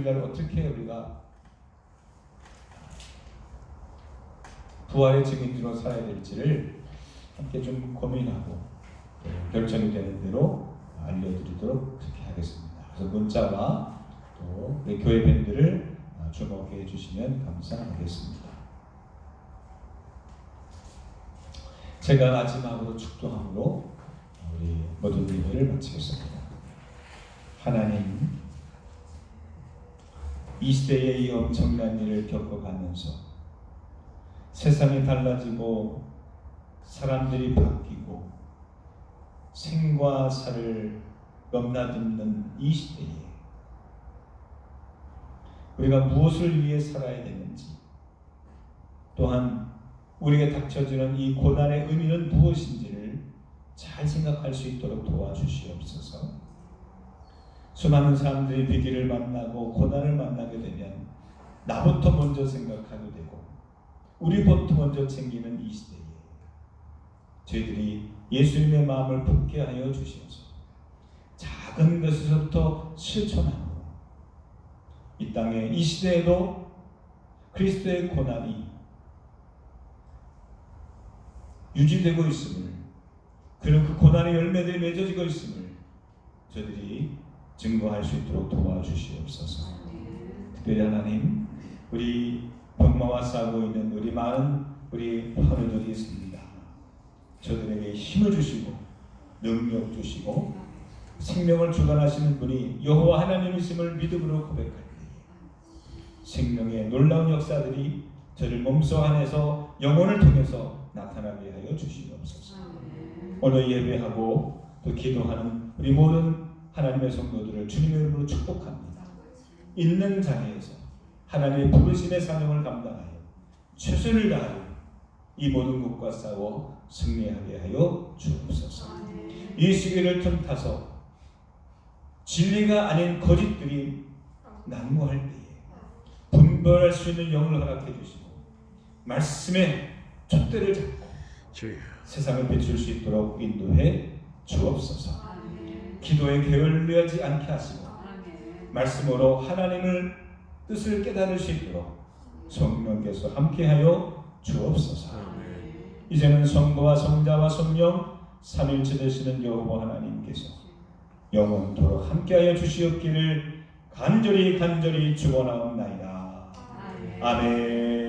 주일날 어떻게 우리가 부활의 증인으로 살아야 될지를 함께 좀 고민하고 또 결정이 되는 대로 알려드리도록 그렇게 하겠습니다. 그래서 문자와 또 우리 교회 밴드를 주목해 주시면 감사하겠습니다. 제가 마지막으로 축도함으로 우리 모든 예배를 마치겠습니다. 하나님, 이 시대에 이 엄청난 일을 겪어가면서 세상이 달라지고 사람들이 바뀌고 생과 사를 넘나드는 이 시대에 우리가 무엇을 위해 살아야 되는지 또한 우리에게 닥쳐지는 이 고난의 의미는 무엇인지를 잘 생각할 수 있도록 도와주시옵소서. 수많은 사람들이 위기를 만나고 고난을 만나게 되면 나부터 먼저 생각하게 되고 우리부터 먼저 챙기는 이 시대에 저희들이 예수님의 마음을 품게 하여 주시옵소서. 작은 것에서부터 실천하고 이 땅에 이 시대에도 그리스도의 고난이 유지되고 있음을 그리고 그 고난의 열매들이 맺어지고 있음을 저들이 증거할 수 있도록 도와주시옵소서. 특별히 하나님 우리 병마와 싸우고 있는 우리 많은 우리 하루들이 있습니다. 저들에게 힘을 주시고 능력 주시고 생명을 주관하시는 분이 여호와 하나님이심을 믿음으로 때 생명의 놀라운 역사들이 저를 몸소 안에서 영혼을 통해서 나타나게 하여 주시옵소서. 오늘 예배하고 또 기도하는 우리 모든 하나님의 성도들을 주님의 이름으로 축복합니다. 있는 자리에서 하나님의 부르심의 사명을 감당하여 최선을 다하여 이 모든 것과 싸워 승리하게 하여 주옵소서. 이 시기를 틈타서 진리가 아닌 거짓들이 난무할 때에 분별할 수 있는 영을 허락해 주시고 말씀의 촛대를 잡고 세상을 비출 수 있도록 인도해 주옵소서. 기도에 게을리하지 않게 하시고 말씀으로 하나님을 뜻을 깨달을 수 있도록 성령께서 함께하여 주옵소서. 이제는 성부와 성자와 성령 삼일째 되시는 여호와 하나님께서 영원토록 함께하여 주시옵기를 간절히 간절히 축원하옵나이다. 아멘.